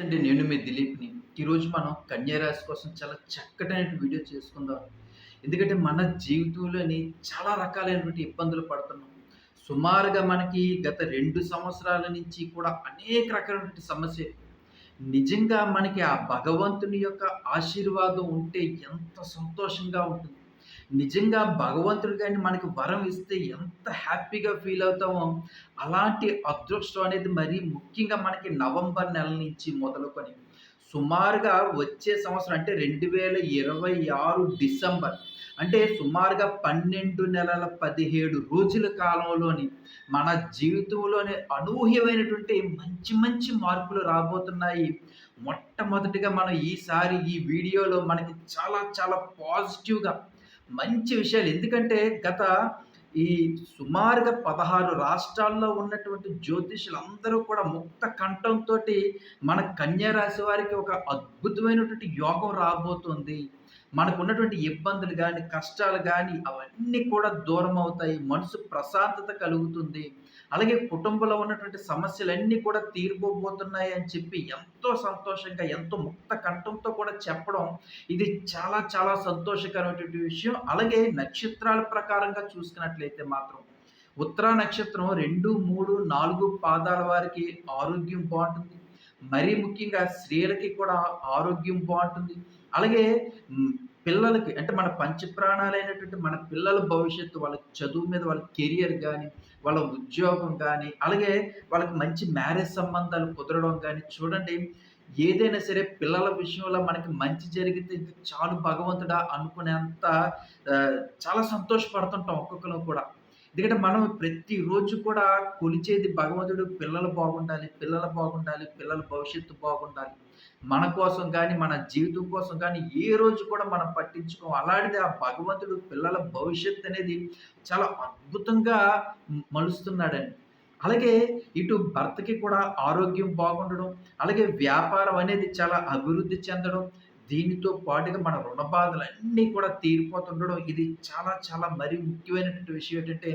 అండి నేను మీ దిలీప్ని. ఈరోజు మనం కన్యారాశి కోసం చాలా చక్కటైన వీడియో చేసుకుందాం. ఎందుకంటే మన జీవితంలోని చాలా రకాలైనటువంటి ఇబ్బందులు పడుతున్నాం. సుమారుగా మనకి గత రెండు సంవత్సరాల నుంచి కూడా అనేక రకాలైనటువంటి సమస్యలు నిజంగా మనకి ఆ భగవంతుని యొక్క ఆశీర్వాదం ఉంటే ఎంత సంతోషంగా ఉంటుంది. నిజంగా భగవంతుడు కానీ మనకి వరం ఇస్తే ఎంత హ్యాపీగా ఫీల్ అవుతామో అలాంటి అదృష్టం అనేది మరి ముఖ్యంగా మనకి నవంబర్ నెల నుంచి మొదలుకొని సుమారుగా వచ్చే సంవత్సరం అంటే రెండు వేల ఇరవై ఆరు డిసెంబర్ అంటే సుమారుగా పన్నెండు నెలల పదిహేడు రోజుల కాలంలోని మన జీవితంలోని అనూహ్యమైనటువంటి మంచి మంచి మార్పులు రాబోతున్నాయి. మొట్టమొదటిగా మనం ఈసారి ఈ వీడియోలో మనకి చాలా చాలా పాజిటివ్గా మంచి విషయాలు. ఎందుకంటే గత ఈ సుమారుగా పదహారు రాష్ట్రాల్లో ఉన్నటువంటి జ్యోతిషులు అందరూ కూడా ముక్త కంఠంతో మన కన్యా రాశి వారికి ఒక అద్భుతమైనటువంటి యోగం రాబోతుంది. మనకు ఉన్నటువంటి ఇబ్బందులు కానీ కష్టాలు కానీ అవన్నీ కూడా దూరం అవుతాయి. మనసు ప్రశాంతత కలుగుతుంది. అలాగే కుటుంబంలో ఉన్నటువంటి సమస్యలన్నీ కూడా తీరిపోబోతున్నాయి అని చెప్పి ఎంతో సంతోషంగా ఎంతో ముక్త కంఠంతో కూడా చెప్పడం ఇది చాలా చాలా సంతోషకరమైనటువంటి విషయం. అలాగే నక్షత్రాల ప్రకారంగా చూసుకున్నట్లయితే మాత్రం ఉత్తర నక్షత్రం రెండు మూడు నాలుగు పాదాల వారికి ఆరోగ్యం బాగుంటుంది. మరీ ముఖ్యంగా స్త్రీలకి కూడా ఆరోగ్యం బాగుంటుంది. అలాగే పిల్లలకి అంటే మన పంచప్రాణాలైనటువంటి మన పిల్లల భవిష్యత్తు వాళ్ళ చదువు మీద వాళ్ళ కెరియర్ కానీ వాళ్ళ ఉద్యోగం కానీ అలాగే వాళ్ళకి మంచి మ్యారేజ్ సంబంధాలు కుదరడం కానీ చూడండి. ఏదైనా సరే పిల్లల విషయంలో మనకి మంచి జరిగితే చాలు భగవంతుడా అనుకునేంత చాలా సంతోషపడుతుంటాం ఒక్కొక్కరు కూడా. ఎందుకంటే మనం ప్రతిరోజు కూడా కొలిచేది భగవంతుడు పిల్లలు బాగుండాలి పిల్లలు బాగుండాలి పిల్లల భవిష్యత్తు బాగుండాలి. మన కోసం కానీ మన జీవితం కోసం కానీ ఏ రోజు కూడా మనం పట్టించుకోం. అలాంటిది ఆ భగవంతుడు పిల్లల భవిష్యత్తు అనేది చాలా అద్భుతంగా మలుస్తున్నాడండి. అలాగే ఇటు భర్తకి కూడా ఆరోగ్యం బాగుండడం అలాగే వ్యాపారం అనేది చాలా అభివృద్ధి చెందడం దీనితో పాటుగా మన రుణ బాధలన్నీ కూడా తీరిపోతుండడం ఇది చాలా చాలా మరి ముఖ్యమైనటువంటి విషయం ఏంటంటే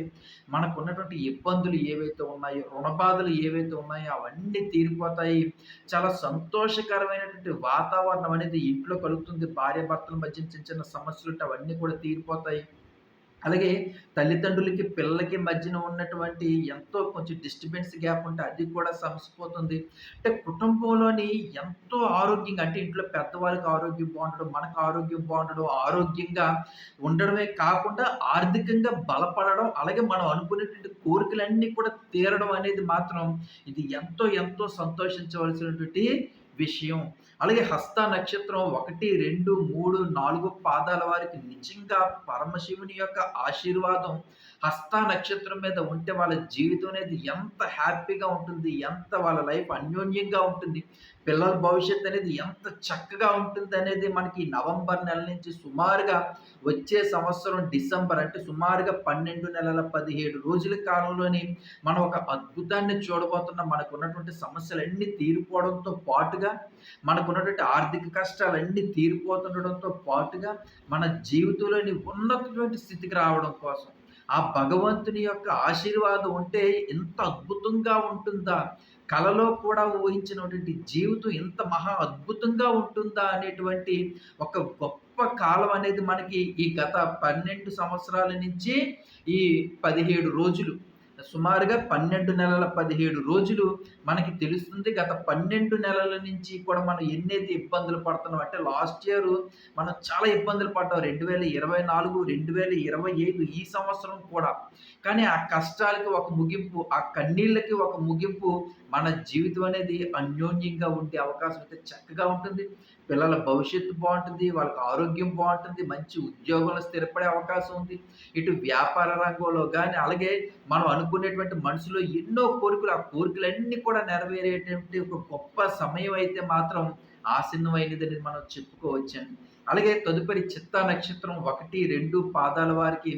మనకు ఉన్నటువంటి ఇబ్బందులు ఏవైతే ఉన్నాయో రుణ బాధలు ఏవైతే ఉన్నాయో అవన్నీ తీరిపోతాయి. చాలా సంతోషకరమైనటువంటి వాతావరణం అనేది ఇంట్లో కలుగుతుంది. భార్య భర్తల మధ్య చిన్న చిన్న సమస్యలు అవన్నీ కూడా తీరిపోతాయి. అలాగే తల్లిదండ్రులకి పిల్లలకి మధ్యన ఉన్నటువంటి ఎంతో కొంచెం డిస్టర్బెన్స్ గ్యాప్ ఉంటే అది కూడా సమసిపోతుంది. అంటే కుటుంబంలోని ఎంతో ఆరోగ్యంగా అంటే ఇంట్లో పెద్దవాళ్ళకి ఆరోగ్యం బాగుండడం మనకు ఆరోగ్యం బాగుండడం ఆరోగ్యంగా ఉండడమే కాకుండా ఆర్థికంగా బలపడడం అలాగే మనం అనుకునేటువంటి కోరికలన్నీ కూడా తీరడం అనేది మాత్రం ఇది ఎంతో ఎంతో సంతోషించవలసినటువంటి విషయం. అలాగే హస్త నక్షత్రం ఒకటి రెండు మూడు నాలుగు పాదాల వారికి నిజంగా పరమశివుని యొక్క ఆశీర్వాదం. హస్త నక్షత్రం మీద ఉంటే వాళ్ళ జీవితం అనేది ఎంత హ్యాపీగా ఉంటుంది ఎంత వాళ్ళ లైఫ్ అన్యోన్యంగా ఉంటుంది. పిల్లల భవిష్యత్తు అనేది ఎంత చక్కగా ఉంటుంది అనేది మనకి నవంబర్ నెల నుంచి సుమారుగా వచ్చే సంవత్సరం డిసెంబర్ అంటే సుమారుగా పన్నెండు నెలల పదిహేడు రోజుల కాలంలోని మనం ఒక అద్భుతాన్ని చూడబోతున్నాం మనకు ఉన్నటువంటి సమస్యలన్నీ తీరిపోవడంతో పాటుగా మనకు ఉన్నటువంటి ఆర్థిక కష్టాలన్నీ తీరిపోతుండడంతో పాటుగా మన జీవితంలోని ఉన్నతటువంటి స్థితికి రావడం కోసం. ఆ భగవంతుని యొక్క ఆశీర్వాదం ఉంటే ఎంత అద్భుతంగా ఉంటుందా? కలలో కూడా ఊహించినటువంటి జీవితం ఎంత మహా అద్భుతంగా ఉంటుందా అనేటువంటి ఒక గొప్ప కాలం అనేది మనకి ఈ గత పన్నెండు సంవత్సరాల నుంచి ఈ పదిహేడు రోజులు సుమారుగా పన్నెండు నెలల పదిహేడు రోజులు మనకి తెలుస్తుంది. గత పన్నెండు నెలల నుంచి కూడా మనం ఎన్నైతే ఇబ్బందులు పడుతున్నాం అంటే లాస్ట్ ఇయర్ మనం చాలా ఇబ్బందులు పడ్డాం. రెండు వేల ఇరవై నాలుగు రెండు వేల ఇరవై ఐదు ఈ సంవత్సరం కూడా. కానీ ఆ కష్టాలకి ఒక ముగింపు ఆ కన్నీళ్ళకి ఒక ముగింపు మన జీవితం అనేది అన్యోన్యంగా ఉండే అవకాశం అయితే చక్కగా ఉంటుంది. పిల్లల భవిష్యత్తు బాగుంటుంది వాళ్ళకి ఆరోగ్యం బాగుంటుంది మంచి ఉద్యోగంలో స్థిరపడే అవకాశం ఉంది. ఇటు వ్యాపార రంగంలో కానీ అలాగే మనం అనుకునేటువంటి మనసులో ఎన్నో కోరికలు ఆ కోరికలన్నీ కూడా నెరవేరేటువంటి ఒక గొప్ప సమయం అయితే మాత్రం ఆసన్నమైనదని మనం చెప్పుకోవచ్చండి. అలాగే తదుపరి చిత్త నక్షత్రం ఒకటి రెండు పాదాల వారికి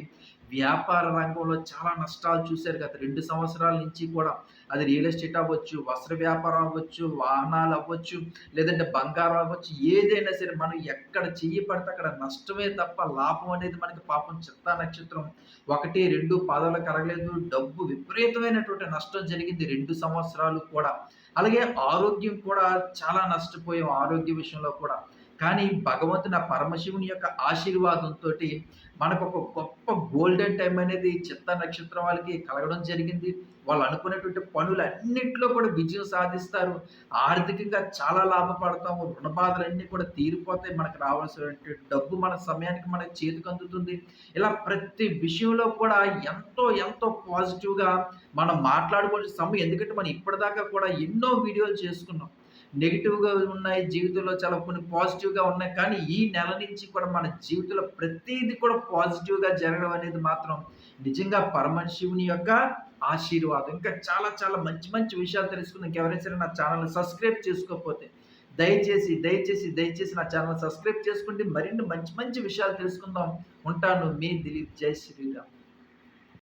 వ్యాపార రంగంలో చాలా నష్టాలు చూశారు గత రెండు సంవత్సరాల నుంచి కూడా. అది రియల్ ఎస్టేట్ అవ్వచ్చు వస్త్ర వ్యాపారం అవ్వచ్చు వాహనాలు అవ్వచ్చు లేదంటే బంగారం అవ్వచ్చు ఏదైనా సరే మనం ఎక్కడ చెయ్యి పడితే అక్కడ నష్టమే తప్ప లాభం అనేది మనకి పాపం చిత్తా నక్షత్రం ఒకటి రెండు పాదాలు కరగలేదు డబ్బు విపరీతమైనటువంటి నష్టం జరిగింది రెండు సంవత్సరాలు కూడా. అలాగే ఆరోగ్యం కూడా చాలా నష్టపోయాం ఆరోగ్య విషయంలో కూడా. కానీ భగవంతుని ఆ పరమశివుని యొక్క ఆశీర్వాదంతో మనకు ఒక గొప్ప గోల్డెన్ టైం అనేది చిత్త నక్షత్రం వాళ్ళకి కలగడం జరిగింది. వాళ్ళు అనుకునేటువంటి పనులు అన్నింటిలో కూడా విజయం సాధిస్తారు. ఆర్థికంగా చాలా లాభపడతాము. రుణ బాధలన్నీ కూడా తీరిపోతాయి. మనకు రావాల్సినటువంటి డబ్బు మన సమయానికి మనకు చేతికి అందుతుంది. ఇలా ప్రతి విషయంలో కూడా ఎంతో ఎంతో పాజిటివ్గా మనం మాట్లాడుకోవాల్సిన సమయం. ఎందుకంటే మనం ఇప్పటిదాకా కూడా ఎన్నో వీడియోలు చేసుకున్నాం. నెగిటివ్‌గా ఉన్నాయి. జీవితంలో చాలా కొన్ని పాజిటివ్‌గా ఉన్నాయి. కానీ ఈ నెల నుంచి కూడా మన జీవితంలో ప్రతిదీ కూడా పాజిటివ్‌గా జరగడం అనేది మాత్రం నిజంగా పరమశివుని యొక్క ఆశీర్వాదం. ఇంకా చాలా చాలా మంచి మంచి విషయాలు తెలుసుకుందాం. ఎవరైనా సరే నా ఛానల్ సబ్స్క్రైబ్ చేసుకోకపోతే దయచేసి, దయచేసి, దయచేసి నా ఛానల్ సబ్స్క్రైబ్ చేసుకోండి. మరిన్ని మంచి మంచి విషయాలు తెలుసుకుందాం. ఉంటాను. మీ దిలీప్. జై శ్రీరామ్.